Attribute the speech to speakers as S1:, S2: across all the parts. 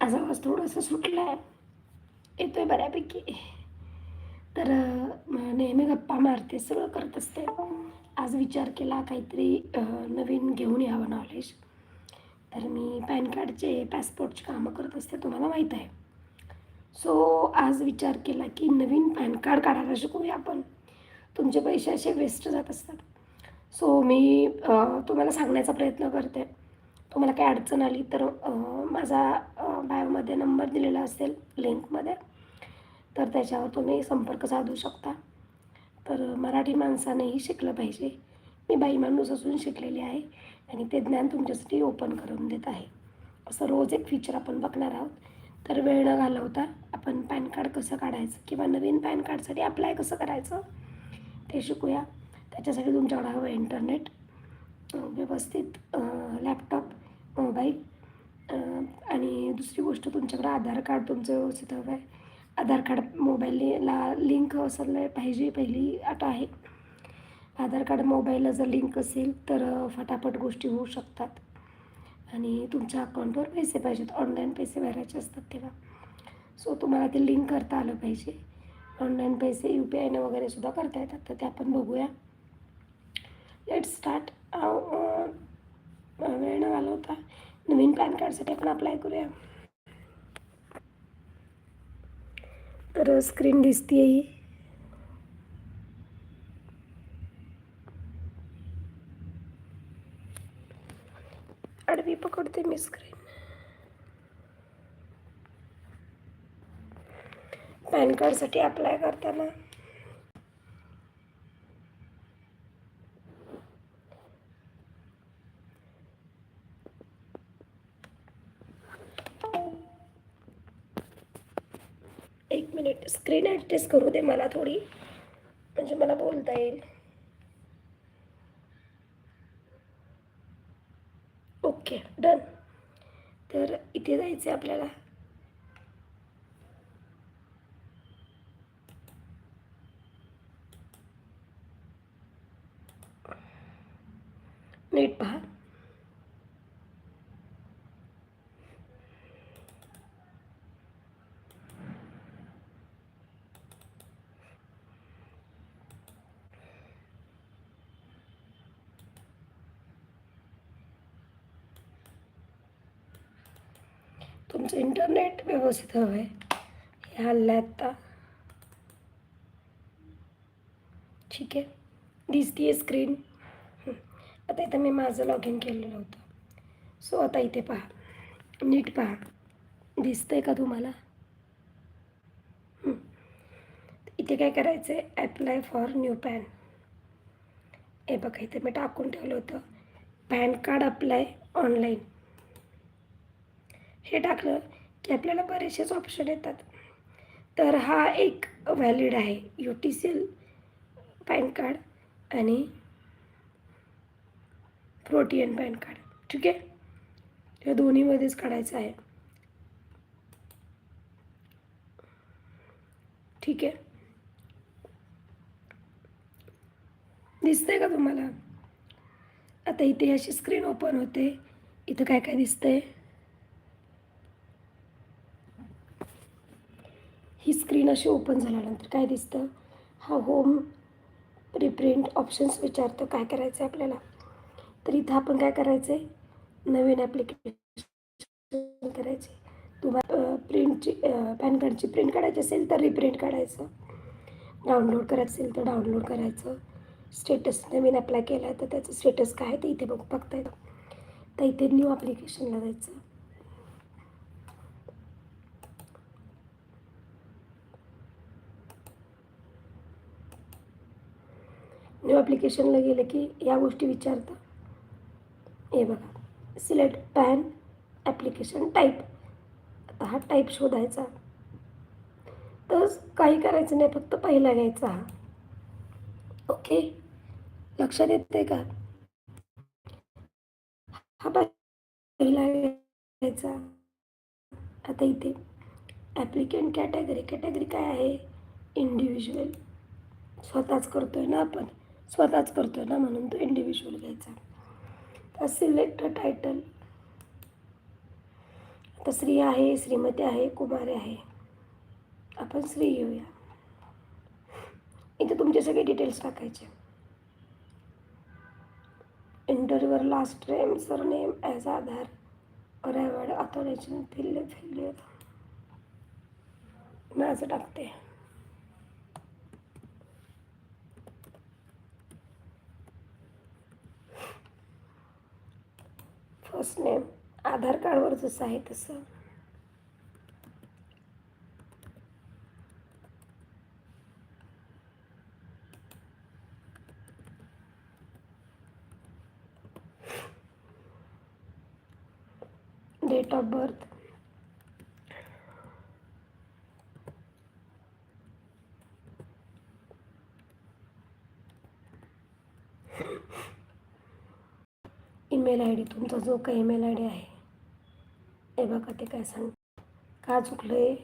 S1: आज आवाज थोडासा सुटला आहे येतोय बऱ्यापैकी. तर नेहमी गप्पा मारते सगळं करत असते. आज विचार केला काहीतरी नवीन घेऊन यावं नॉलेज तर मी पॅन कार्डचे पासपोर्टचे कामं करत असते तुम्हाला माहीत आहे. सो आज विचार केला की नवीन पॅन कार्ड काढायला शिकूया आपण. तुमचे पैसे असे वेस्ट जात असतात. सो मी तुम्हाला सांगण्याचा प्रयत्न करते. तुम्हाला काही अडचण आली तर माझा बायोमध्ये नंबर दिलेला असेल लिंकमध्ये तर त्याच्यावर तुम्ही संपर्क साधू शकता. तर मराठी माणसानेही शिकलं पाहिजे. मी बाई माणूस असून शिकलेली आहे आणि ते ज्ञान तुमच्यासाठी ओपन करून देत आहे. असं रोज एक फीचर आपण बघणार आहोत. तर वेळ न घालवता आपण पॅन कार्ड कसं काढायचं किंवा नवीन पॅन कार्डसाठी अप्लाय कसं करायचं ते शिकूया. त्याच्यासाठी तुमच्याकडे हवं इंटरनेट व्यवस्थित लॅपटॉप दुसरी गोष्ट तुमच्याकडं आधार कार्ड तुमचं व्यवस्थित हवं आहे. आधार कार्ड मोबाईलला लिंक असलं पाहिजे पहिली अट आहे. आधार कार्ड मोबाईलला जर लिंक असेल तर फटाफट गोष्टी होऊ शकतात. आणि तुमच्या अकाउंटवर पैसे पाहिजेत. ऑनलाईन पैसे भरायचे असतात तेव्हा. सो तुम्हाला ते लिंक करता आलं पाहिजे. ऑनलाईन पैसे यू पी आयनं वगैरे सुद्धा करता येतात. तर ते आपण बघूया. लेट स्टार्ट वेळ न होता नवीन पॅन कार्डसाठी आपण अप्लाय करूया. तर स्क्रीन दिसते ही. आडवी पकडते मी स्क्रीन पॅन कार्डसाठी अप्लाय करताना एक मिनिट स्क्रीन ॲडजस्ट करू दे मला थोडी. म्हणजे मला बोलता येईल. Okay done. तर इथे जायचं आहे आपल्याला. नीट पहा. तुमचं इंटरनेट व्यवस्थित हवं आहे हे हल्लं आहे आत्ता. ठीक आहे. दिसतीये स्क्रीन आता इथं मी माझं लॉग इन केलेलं होतं. सो आता इथे पहा. नीट पहा. दिसतं आहे का तुम्हाला? इथे काय करायचं आहे ॲप्लाय फॉर न्यू पॅन हे बघा इथे मी टाकून ठेवलं होतं. पॅन कार्ड अप्लाय ऑनलाईन हे टाकलं की आपल्याला बरेचसेच ऑप्शन येतात. तर हा एक व्हॅलिड आहे. U T C L PAN card आणि प्रोटीएन पॅन कार्ड ठीक आहे? या दोन्हीमध्येच काढायचं आहे. ठीक आहे? दिसतंय का तुम्हाला? आता इथे अशी स्क्रीन ओपन होते. इथं काय काय दिसतंय ही स्क्रीन अशी ओपन झाल्यानंतर काय दिसतं? हा होम रिप्रिंट ऑप्शन्स विचारतं काय करायचं आहे आपल्याला. तर इथं आपण काय करायचं आहे नवीन ॲप्लिकेशन करायचे तुम्हाला प्रिंटची पॅन कार्डची प्रिंट काढायची असेल तर रिप्रिंट काढायचं. डाउनलोड करायचं असेल तर डाउनलोड करायचं. स्टेटस नवीन अप्लाय केला आहे तर त्याचं स्टेटस काय आहे ते इथे बघ बघता येतं. तर इथे न्यू ॲप्लिकेशनला जायचं. न्यू ॲप्लिकेशनला गेलं की या गोष्टी विचारतं. हे बघा. सिलेक्ट पॅन ॲप्लिकेशन टाईप आता हा टाईप शोधायचा. तर काही करायचं नाही फक्त पहिला घ्यायचा हा. ओके लक्षात येते का? हा पहिला घ्यायचा. आता इथे ॲप्लिकेंट कॅटेगरी कॅटेगरी काय आहे? इंडिव्हिज्युअल स्वतःच करतोय ना आपण. स्वतःच करतोय ना म्हणून तो इंडिव्हिज्युअल घ्यायचा. तर सिलेक्ट टायटल आता स्त्री आहे श्रीमती आहे कुमारी आहे. आपण स्त्री घेऊया इथे तुमचे सगळे डिटेल्स टाकायचे. Interviewer last name surname as Aadhaar or award authorisation field field मी असं टाकते. फर्स्ट नेम आधार कार्डवर जसं आहे तसं. Date of birth email I D तुमचा जो काही ईमेल आय डी आहे हे बघा ते काय सांग का चुकलं आहे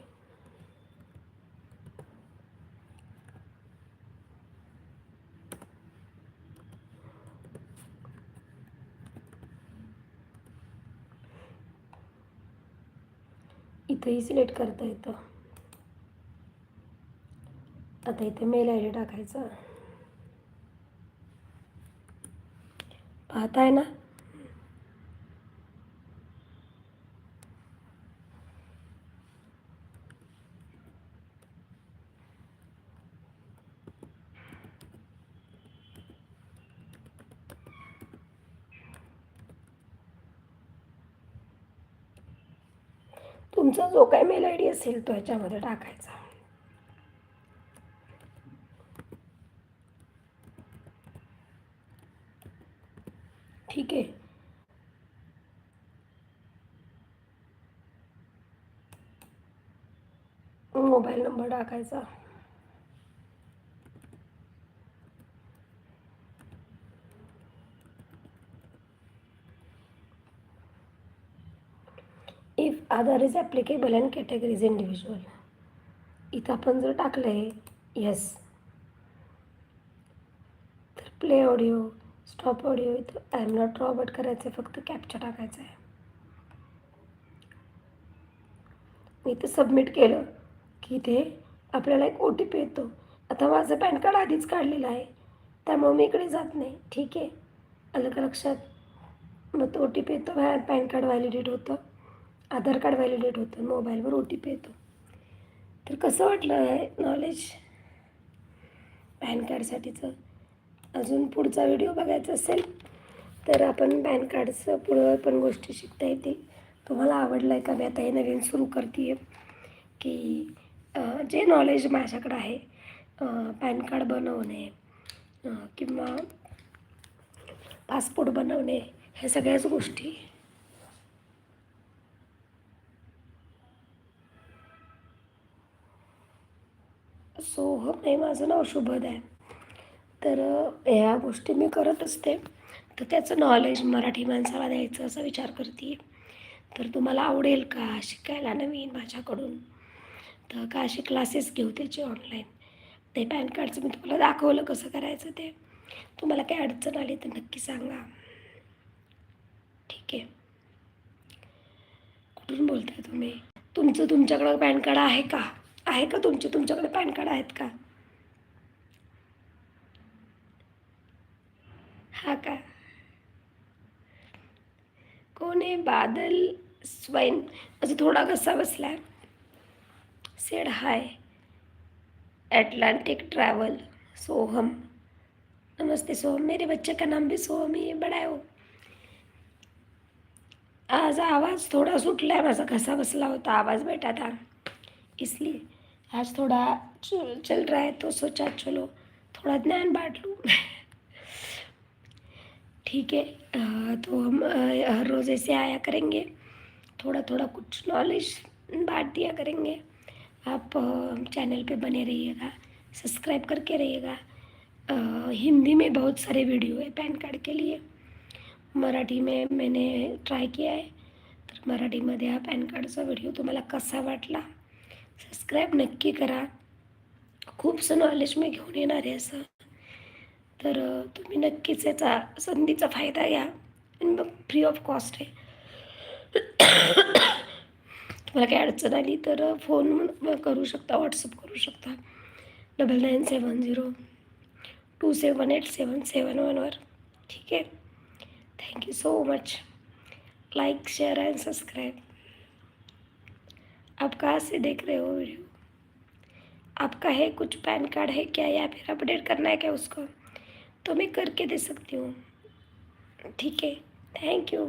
S1: इथंही सिलेक्ट करता येतं. आता इथे मेल आय डी टाकायचा. पाहताय ना? तुमचा जो काही मेल आय डी असेल तो ह्याच्यामध्ये टाकायचा. ठीक आहे. मोबाईल नंबर टाकायचा. If Aadhaar is applicable and categories individual इथं आपण जर टाकलं आहे येस तर प्ले ऑडिओ स्टॉप ऑडिओ इथं आय एम नॉट रॉबर्ट करायचं आहे फक्त कॅप्चर टाकायचं आहे मी इथं सबमिट केलं की इथे आपल्याला एक ओ टी पी येतो. आता माझं पॅन कार्ड आधीच काढलेलं आहे. त्यामुळे मी इकडे जात नाही. ठीक आहे. आलं का लक्षात? मग तो ओ टी पी येतो पॅन कार्ड व्हॅलिडेट होतं. आधार कार्ड व्हॅलिडेट होतं मोबाईलवर ओ टी पी येतो. तर कसं वाटलं आहे नॉलेज पॅन कार्डसाठीचं अजून पुढचा व्हिडिओ बघायचा असेल तर आपण पॅन कार्डचं पुढं पण गोष्टी शिकता येतील. तुम्हाला आवडलं आहे का? मी आता हे नवीन सुरू करते आहे की जे नॉलेज माझ्याकडं आहे पॅन कार्ड बनवणे किंवा पासपोर्ट बनवणे ह्या सगळ्याच गोष्टी सोहम नाही माझं नाव शुभद आहे. तर ह्या गोष्टी मी करत असते. तर त्याचं नॉलेज मराठी माणसाला द्यायचं असा विचार करते. तर तुम्हाला आवडेल का शिकायला नवीन माझ्याकडून? तर का असे क्लासेस घेऊ त्याचे ऑनलाईन ते पॅन कार्डचं मी तुम्हाला दाखवलं कसं करायचं ते. तुम्हाला काय अडचण आली तर नक्की सांगा. ठीक आहे. कुठून बोलताय तुम्ही? तुमचं तुमच्याकडं पॅन कार्ड आहे का? आहे का तुमचे? तुमच्याकडे पॅन कार्ड आहेत का? हा का? कोण आहे बादल स्वैन म्हणजे थोडा कसा बसला. Said hi. Atlantic travel Soham. नमस्ते सोहम. मेरे बच्चे का नाम भी सोहम ही. बड़ा है वो. आज आवाज़ थोड़ा सुटला है. माझा घसा बसला होता. आवाज़ बैठा था. इसलिए. आज थोड़ा चल रहा है तो सोचा चलो थोड़ा ज्ञान बांट लूँ। ठीक है तो हम हर रोज़ ऐसे आया करेंगे। थोड़ा थोड़ा कुछ नॉलेज बांट दिया करेंगे। आप चैनल पे बने रहिएगा सब्सक्राइब करके रहिएगा। हिंदी में बहुत सारे वीडियो है पैन कार्ड के लिए। मराठी में मैंने ट्राय किया है आहे तर मराठीमध्ये हा पॅन कार्डचा व्हिडिओ तुम्हाला कसा वाटला? सबस्क्राईब नक्की करा. खूपसं नॉलेज मी घेऊन येणार आहे असं. तर तुम्ही नक्कीच याचा संधीचा फायदा घ्या. आणि मग फ्री ऑफ कॉस्ट आहे. तुम्हाला काही अडचण आली तर फोन करू शकता व्हॉट्सअप करू शकता. Double nine seven zero two seven eight seven seven वनवर ठीक आहे? Thank you so much like share and subscribe आप कहाँ से देख रहे हो वीडियो? आपका है कुछ पैन कार्ड है क्या या फिर अपडेट करना है क्या उसको? तो मैं करके दे सकती हूँ। ठीक है थैंक यू